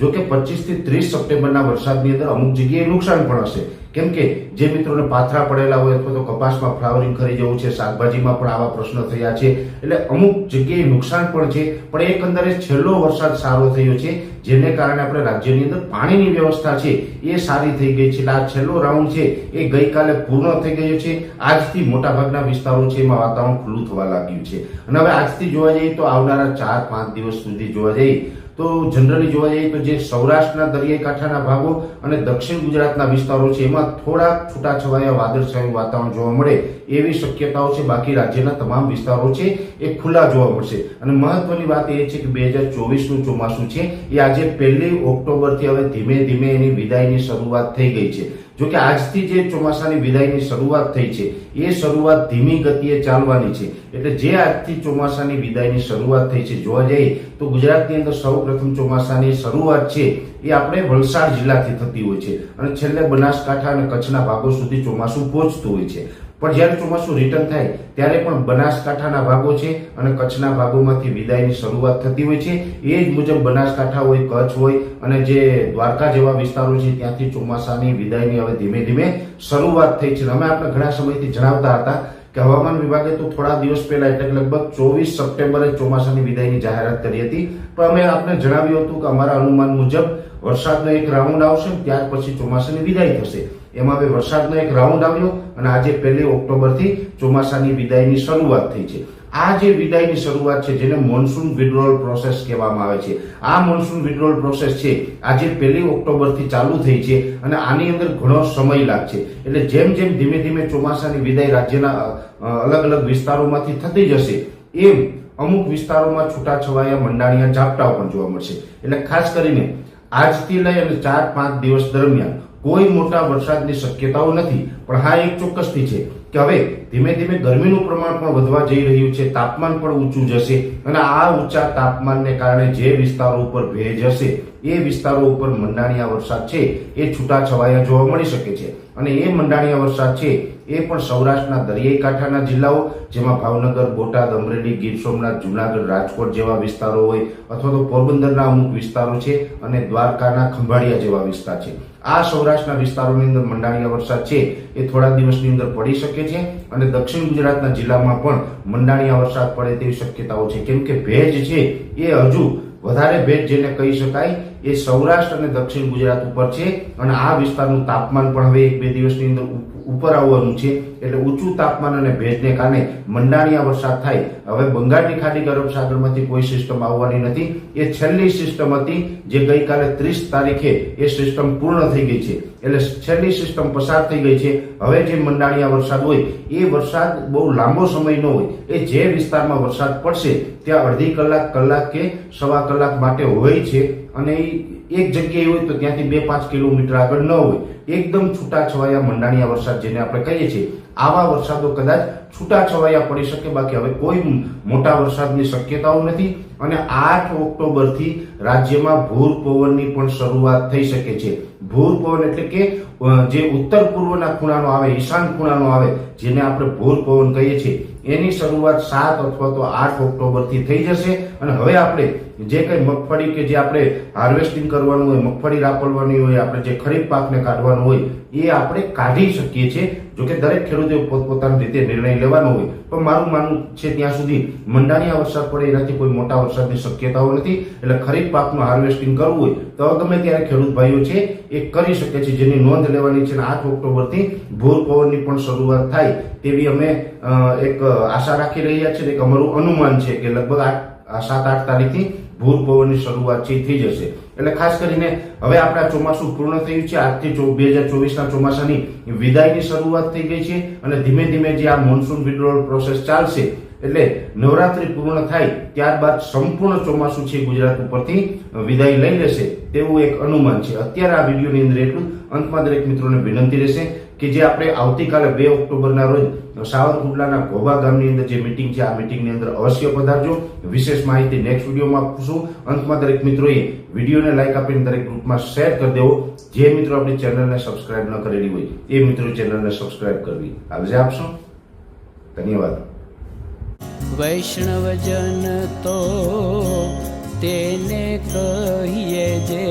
જો કે પચીસથી ત્રીસ સપ્ટેમ્બરના વરસાદની અંદર અમુક જગ્યાએ નુકસાન પણ હશે. કેમ કે જે મિત્રોને પાથરા પડેલા હોય અથવા તો કપાસમાં ફ્લાવરિંગ કરી જવું છે, શાકભાજીમાં પણ આવા પ્રશ્નો થયા છે, એટલે અમુક જગ્યાએ નુકસાન પણ છે, પણ એકંદરે છેલ્લો વરસાદ સારો થયો છે, જેને કારણે આપણે રાજ્યની અંદર પાણીની વ્યવસ્થા છે, એ સારી થઈ ગઈ છે. આ છેલ્લો રાઉન્ડ છે, એ ગઈકાલે પૂર્ણ થઈ ગયો છે. આજથી મોટાભાગના વિસ્તારો છે, એમાં વાતાવરણ ખુલ્લું થવા લાગ્યું છે. અને હવે આજથી જોવા જઈએ તો આવનારા ચાર પાંચ દિવસ સુધી જોવા જઈએ તો જનરલી જોવા જઈએ તો જે સૌરાષ્ટ્રના દરિયાઈ કાંઠાના ભાગો અને દક્ષિણ ગુજરાતના વિસ્તારો છે, એમાં થોડા છૂટાછવાયા વાદળછાયું વાતાવરણ જોવા મળે. એવી શક્યતાઓ છે બાકી રાજ્યના તમામ વિસ્તારો છે એ ખુલ્લા જોવા મળશે. અને મહત્વની વાત એ છે કે બે હજાર ચોવીસનું ચોમાસું છે, એ આજે પહેલી ઓક્ટોબરથી હવે ધીમે ધીમે એની વિદાયની શરૂઆત થઈ ગઈ છે. જો કે આજથી જે ચોમાસાની વિદાયની શરૂઆત થઈ છે, એ શરૂઆત ધીમી ગતિએ ચાલવાની છે. એટલે જે આજથી ચોમાસાની વિદાયની શરૂઆત થઈ છે જોવા જઈએ, તો ગુજરાતની અંદર સૌપ્રથમ ચોમાસાની શરૂઆત છે એ આપણે વલસાડ જિલ્લાથી થતી હોય છે. અને છેલ્લે બનાસકાંઠા અને કચ્છના ભાગો સુધી ચોમાસું પહોંચતું હોય છે. પણ જ્યારે ચોમાસું રિટર્ન થાય, ત્યારે પણ બનાસકાંઠાના ભાગો છે અને કચ્છના ભાગોમાંથી વિદાયની શરૂઆત થતી હોય છે. એ જ મુજબ બનાસકાંઠા હોય, કચ્છ હોય અને જે દ્વારકા જેવા વિસ્તારો છે, ત્યાંથી ચોમાસાની વિદાયની હવે ધીમે ધીમે શરૂઆત થઈ છે. અમે આપણે ઘણા સમયથી જણાવતા હતા કે હવામાન વિભાગે તો થોડા દિવસ પહેલા, એટલે લગભગ ચોવીસ સપ્ટેમ્બરે ચોમાસાની વિદાયની જાહેરાત કરી હતી. તો અમે આપને જણાવ્યું હતું કે અમારા અનુમાન મુજબ વરસાદનો એક રાઉન્ડ આવશે ત્યાર પછી ચોમાસાની વિદાય થશે. એમાં હવે વરસાદનો એક રાઉન્ડ આવ્યો અને આજે પહેલી ઓક્ટોબરથી ચોમાસાની વિદાયની શરૂઆત થઈ છે. આ જે વિદાયની શરૂઆત છે, જેને મોન્સૂન વિડ્રોલ પ્રોસેસ કહેવામાં આવે છે. આ મોન્સૂન વિડ્રોલ પ્રોસેસ છે, આજે પહેલી ઓક્ટોબરથી ચાલુ થઈ છે અને આની અંદર ઘણો સમય લાગશે. એટલે જેમ જેમ ધીમે ધીમે ચોમાસાની વિદાય રાજ્યના અલગ અલગ વિસ્તારોમાંથી થતી જશે, એમ અમુક વિસ્તારોમાં છૂટાછવાયા મંડાણીયા ઝાપટાઓ પણ જોવા મળશે. એટલે ખાસ કરીને આજથી લઈ અને ચાર પાંચ દિવસ દરમિયાન કોઈ મોટા વરસાદની શક્યતાઓ નથી. પણ હા, એક ચોક્કસથી છે કે હવે ધીમે ધીમે ગરમીનું પ્રમાણ પણ વધવા જઈ રહ્યું છે, તાપમાન પણ ઊંચું જશે અને આ ઊંચા તાપમાનને કારણે જે વિસ્તારો ઉપર ભેજ હશે, એ વિસ્તારો ઉપર મંડાણિયા વરસાદ છે, એ છૂટાછવાયા જોવા મળી શકે છે. અને એ મંડાણીયા વરસાદ છે, એ પણ સૌરાષ્ટ્રના દરિયાઈ કાંઠાના જિલ્લાઓ, જેમાં ભાવનગર, બોટાદ, અમરેલી, ગીર સોમનાથ, જુનાગઢ, રાજકોટ જેવા વિસ્તારો હોય, અથવા તો પોરબંદરના અમુક વિસ્તારો છે અને દ્વારકાના ખંભાળિયા જેવા વિસ્તાર છે. આ સૌરાષ્ટ્રના વિસ્તારોની અંદર મંડાણીયા વરસાદ છે, એ થોડા દિવસની અંદર પડી શકે છે અને દક્ષિણ ગુજરાતના જિલ્લામાં પણ મંડાણીયા વરસાદ પડે તેવી શક્યતાઓ છે. કેમ કે ભેજ છે, એ હજુ વધારે ભેજ જેને કહી શકાય એ સૌરાષ્ટ્ર અને દક્ષિણ ગુજરાત ઉપર છે અને આ વિસ્તારનું તાપમાન પણ હવે એક બે દિવસની અંદર ઉપર આવવાનું છે. એટલે ઊંચું તાપમાન અને ભેજને કારણે મંડાણિયા વરસાદ થાય. હવે બંગાળની ખાડી ગરમ સાગરમાંથી કોઈ સિસ્ટમ આવવાની નથી. એ છેલ્લી સિસ્ટમ હતી જે ગઈકાલે ત્રીસ તારીખે એ સિસ્ટમ પૂર્ણ થઈ ગઈ છે. એટલે છેલ્લી સિસ્ટમ પસાર થઈ ગઈ છે. હવે જે મંડાણિયા વરસાદ હોય, એ વરસાદ બહુ લાંબો સમય ન હોય. એ જે વિસ્તારમાં વરસાદ પડશે, ત્યાં અડધી કલાક કલાક કે સવા કલાક માટે હોય છે. અને એક જગ્યાએ હોય તો ત્યાંથી બે પાંચ કિલોમીટર આગળ ન હોય. એકદમ છૂટાછવાયા મંડાણીયા વરસાદ જેને આપણે કહીએ છીએ. આવા વરસાદો કદાચ છૂટાછવાયા પડી શકે. બાકી હવે કોઈ મોટા વરસાદની શક્યતાઓ નથી. અને આઠ ઓક્ટોબરથી રાજ્યમાં ભૂર પવનની પણ શરૂઆત થઈ શકે છે. ભૂર પવન એટલે કે જે ઉત્તર પૂર્વના ખૂણાનો આવે, ઈશાન ખૂણાનો આવે, જેને આપણે ભૂર પવન કહીએ છીએ. એની શરૂઆત સાત અથવા તો આઠ ઓક્ટોબરથી થઈ જશે. અને હવે આપણે જે કંઈ મગફળી કે જે આપણે હાર્વેસ્ટિંગ કરવાનું હોય, મગફળી રાપડવાની હોય, આપણે જે ખરીફ પાકને કાઢવાનું હોય, એ આપણે કાઢી શકીએ છીએ. જો કે દરેક ખેડૂતે પોતપોતાની રીતે નિર્ણય લેવાનો હોય, પણ મારું માનવું છે ત્યાં સુધી મંડાણીયા વરસાદ પડે એનાથી કોઈ મોટા વરસાદની શક્યતાઓ નથી. એટલે ખરીફ પાકનું હાર્વેસ્ટિંગ કરવું હોય, તો ગમે ત્યારે ખેડૂત ભાઈઓ છે, એ કરી શકે છે, જેની નોંધ લેવાની છે આઠ ઓક્ટોબરથી ભૂર પવનની પણ શરૂઆત થાય, તેવી અમે એક આશા રાખી રહ્યા છીએ એક અમારું અનુમાન છે કે લગભગ આઠ, સાત આઠ તારીખથી ભૂર પવનની શરૂઆત છે થઈ જશે. એટલે ખાસ કરીને હવે આપણા ચોમાસું પૂર્ણ થયું છે. આજથી બે હજાર ચોવીસના ચોમાસાની વિદાયની શરૂઆત થઈ ગઈ છે અને ધીમે ધીમે જે આ મોન્સૂન વિડ્રોલ પ્રોસેસ ચાલશે, એટલે નવરાત્રી પૂર્ણ થાય ત્યારબાદ સંપૂર્ણ ચોમાસું છે ગુજરાત ઉપરથી વિદાય લઈ લેશે તેવું એક અનુમાન છે. અત્યારે આ વિડીયોની અંદર એટલું અંતમાં દરેક મિત્રોને વિનંતી રહેશે કે જે આપણે આવતીકાલે બે ઓક્ટોબરના રોજ સાવરકુંડલાના ઘોબા ગામની અંદર જે મિટિંગ છે, આ મિટિંગની અંદર અવશ્ય પધારજો. વિશેષ માહિતી નેક્સ્ટ વિડીયોમાં આપશું અંતમાં દરેક મિત્રોએ વિડીયોને લાઇક આપીને દરેક ગ્રુપમાં શેર કરી દેવો. જે મિત્રો આપણી ચેનલને સબસ્ક્રાઇબ ન કરેલી હોય, એ મિત્રો ચેનલને સબસ્ક્રાઇબ કરવી. આવજે આપશો ધન્યવાદ. વૈષ્ણવજન તો તેને કહીએ જે